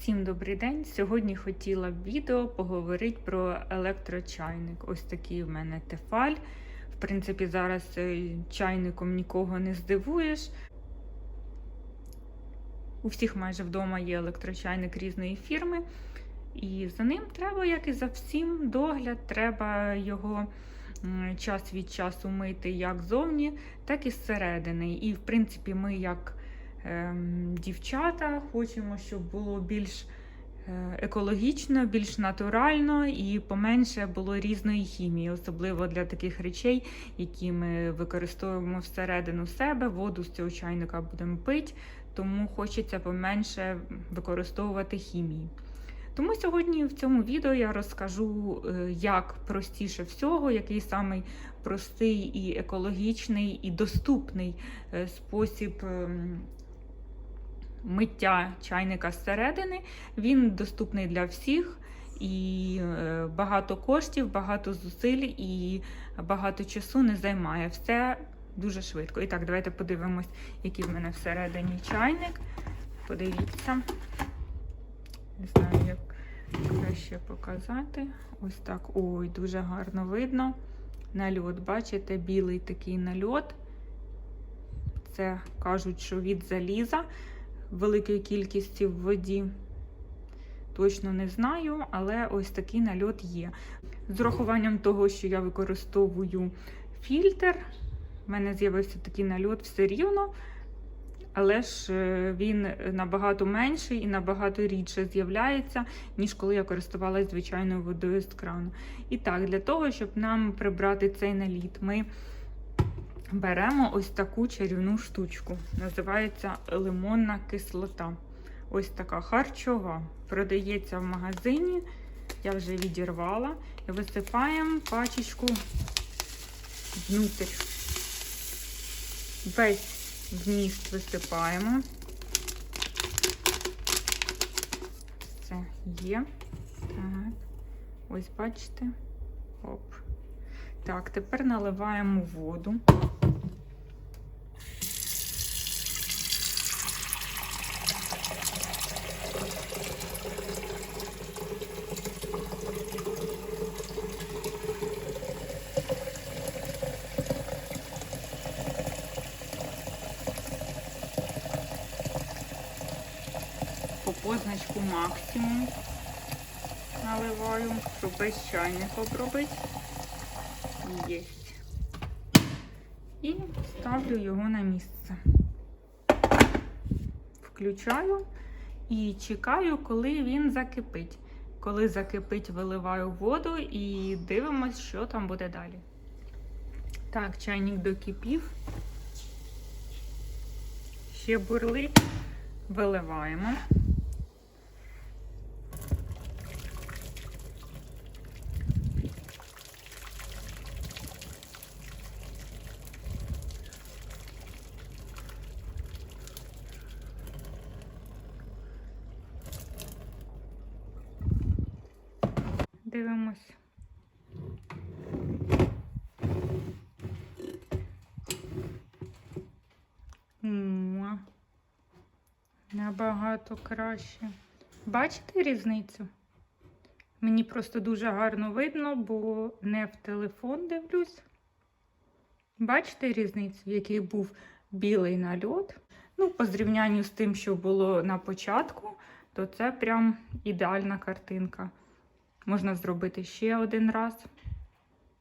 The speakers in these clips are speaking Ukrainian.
Всім добрий день! Сьогодні хотіла в відео поговорити про електрочайник. Ось такий в мене тефаль. В принципі, зараз е, чайником нікого не здивуєш. У всіх майже вдома є електрочайник різної фірми. І за ним треба, як і за всім, догляд, треба його час від часу мити як зовні, так і зсередини. І, в принципі, ми як дівчата хочемо, щоб було більш е, екологічно, більш натурально і поменше було різної хімії, особливо для таких речей, які ми використовуємо всередину себе. Воду з цього чайника будемо пити, тому хочеться поменше використовувати хімії. Тому сьогодні в цьому відео я розкажу, е, як простіше всього, який самий простий і екологічний і доступний е, спосіб ем, миття чайника зсередини. Він доступний для всіх. І е, багато коштів, багато зусиль і багато часу не займає. Все дуже швидко. І так, давайте подивимось, який в мене всередині чайник. Подивіться. Не знаю, як краще показати. Ось так. Ой, дуже гарно видно. Нальот, бачите, білий такий нальот. Це кажуть, що від заліза великої кількості в воді. Точно не знаю, але ось такий нальот є. З урахуванням того, що я використовую фільтр, в мене з'явився такий нальот все рівно, але ж е, він набагато менший і набагато рідше з'являється, ніж коли я користувалася звичайною водою з крану. І так, для того, щоб нам прибрати цей наліт, ми беремо ось таку чарівну штучку. Називається лимонна кислота. Ось така харчова. Продається в магазині. Я вже відірвала. І висипаємо пачечку внутрь. Весь вміст висипаємо. Це є. Так. Ось бачите. Оп. Так, тепер наливаємо воду. Позначку максимум наливаю, щоб весь чайник обробити. Єсть. І ставлю його на місце. Включаю і чекаю, коли він закипить. Коли закипить, виливаю воду і дивимось, що там буде далі. Так, чайник докипів. Ще бурлить. Виливаємо. Дивимось. Набагато краще. Бачите різницю? Мені просто дуже гарно видно, бо не в телефон дивлюсь. Бачите різницю, який був білий нальот? Ну, по зрівнянню з тим, що було на початку, то це прям ідеальна картинка. Можна зробити ще один раз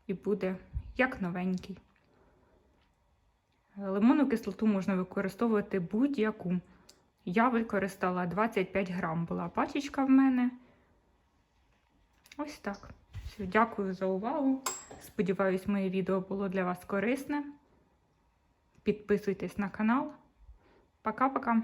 і буде як новенький. Лимонну кислоту можна використовувати будь-яку. Я використала 25 грам, була пачечка в мене. Ось так. Все, дякую за увагу. Сподіваюсь, моє відео було для вас корисне. Підписуйтесь на канал. Пока-пока!